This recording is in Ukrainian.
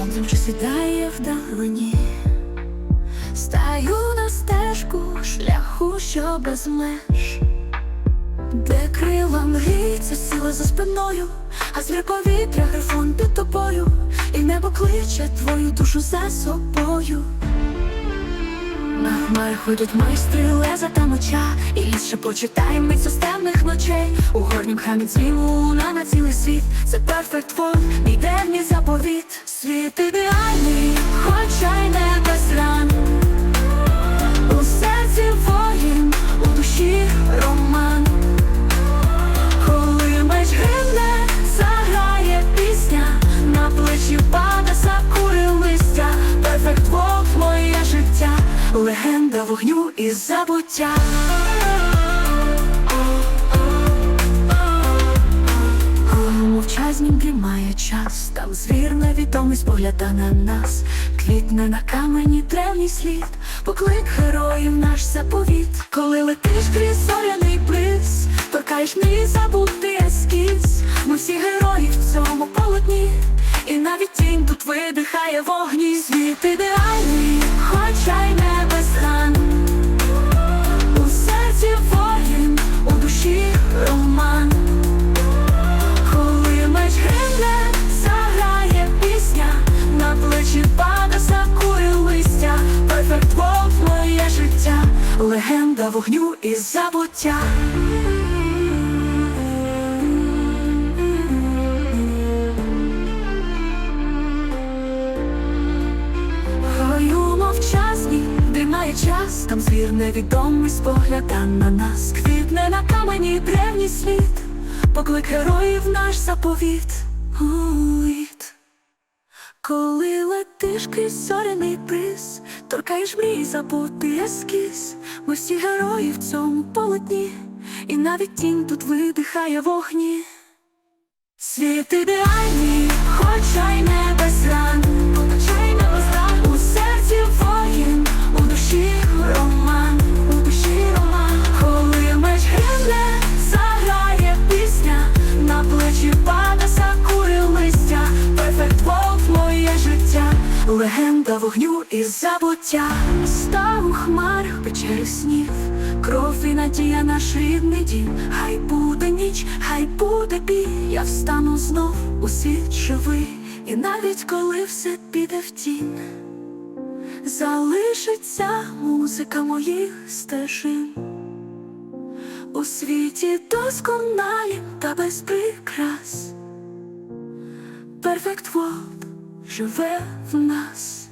Потім вже сідає вдалині. Стаю на стежку шляху, що без меж, де крила мріється сила за спиною, а звір повітря грифон під тобою, і небо кличе твою душу за собою. На хмари ходять майстри леза та меча. І ліс шепоче таємниць системних ночей. У горнім храмі дзвіну луна на цілий світ. Це перфект вон, мій древній заповіт Світ ідеальний, хоча й не без ран. У серці воїн, у душі роман. Коли меч гримне, заграє пісня. На плечі пада сакури листя. Перфект вок моє життя. Легенда вогню і забуття час. Там звір невідомий погляда на нас. Квітне на камені древній слід. Поклик героїв наш заповіт. Коли летиш крізь зоряний бриз Торкаєш мій забутий ескіз. Ми всі герої в цьому полотні вогню і забуття. Гою мовчазні, димає час, там звір невідомий спогляда на нас. Квітне на камені древній світ, поклик героїв наш заповіт. Уїд. Коли летиш крізь зоряний приз, торкаєш мрій забути ескіз. Ми всі герої в цьому полотні, і навіть тінь тут видихає вогні. Світ ідеальний, легенда вогню і забуття. Став у хмарах печери снів, кров і надія наш рідний дім. Хай буде ніч, хай буде бій, я встану знов у світ живий, і навіть коли все піде в тінь, залишиться музика моїх стежин. У світі досконалім та без прикрас. Перфект World живе в нас.